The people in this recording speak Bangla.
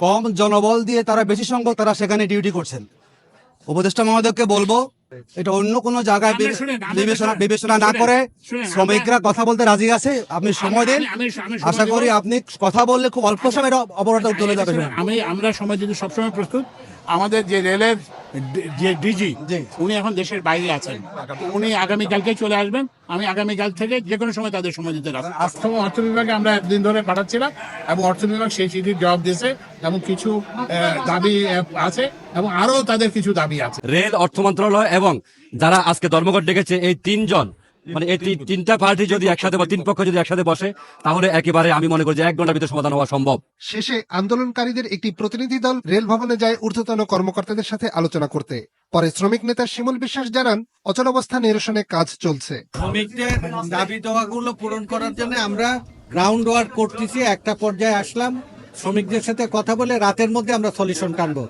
কম জনবল দিয়ে তারা বেশি সংখ্যক তারা সেখানে ডিউটি করছেন। উপদেষ্টা মহোদয়কে বলব এটা অন্য কোনো জায়গায় বিবেচনা বিবেচনা না করে শ্রমিকরা কথা বলতে রাজি আছে আপনি সময় দিন। সময় আশা করি আপনি কথা বললে খুব অল্প সময়ের অবরোধ চলে যাবেন আমি আমরা সময় যদি সবসময় প্রস্তুত। আমাদের যে রেলের ডিজি। উনি এখন দেশের বাইরে আছেন। উনি আগামীকালকে চলে আসবেন। আমি আগামীকাল থেকে যে কোনো সময় তাদের সময় দিতে রাখব আশ্রম অর্থ বিভাগে আমরা একদিন ধরে পাঠাচ্ছিলাম এবং অর্থ বিভাগ সেই চিঠির জবাব দিয়েছে এবং কিছু দাবি আছে এবং আরও তাদের কিছু দাবি আছে। রেল অর্থ মন্ত্রণালয় এবং যারা আজকে ধর্মঘট ডেকেছে এই তিনজন মানে এই তিনটা পার্টি যদি একসাথে বা তিন পক্ষ যদি একসাথে বসে তাহলে একেবারে আমি মনে করি যে এক ঘণ্টার ভিতরে সমাধান হওয়া সম্ভব। শেষে আন্দোলনকারীদের একটি প্রতিনিধি দল রেল ভবনে যায় ঊর্ধ্বতন কর্মকর্তাদের সাথে আলোচনা করতে। পরে শ্রমিক নেতা শিমুল বিশ্বাস জানান অচল অচলাবস্থা নিরসনে কাজ চলছে। শ্রমিকদের দাবি দেওয়াগুলো পূরণ করার জন্য আমরা গ্রাউন্ড ওয়ার্ক করতেছি একটা পর্যায়ে আসলাম। শ্রমিকদের সাথে কথা বলে রাতের মধ্যে আমরা সলিউশন টানবো।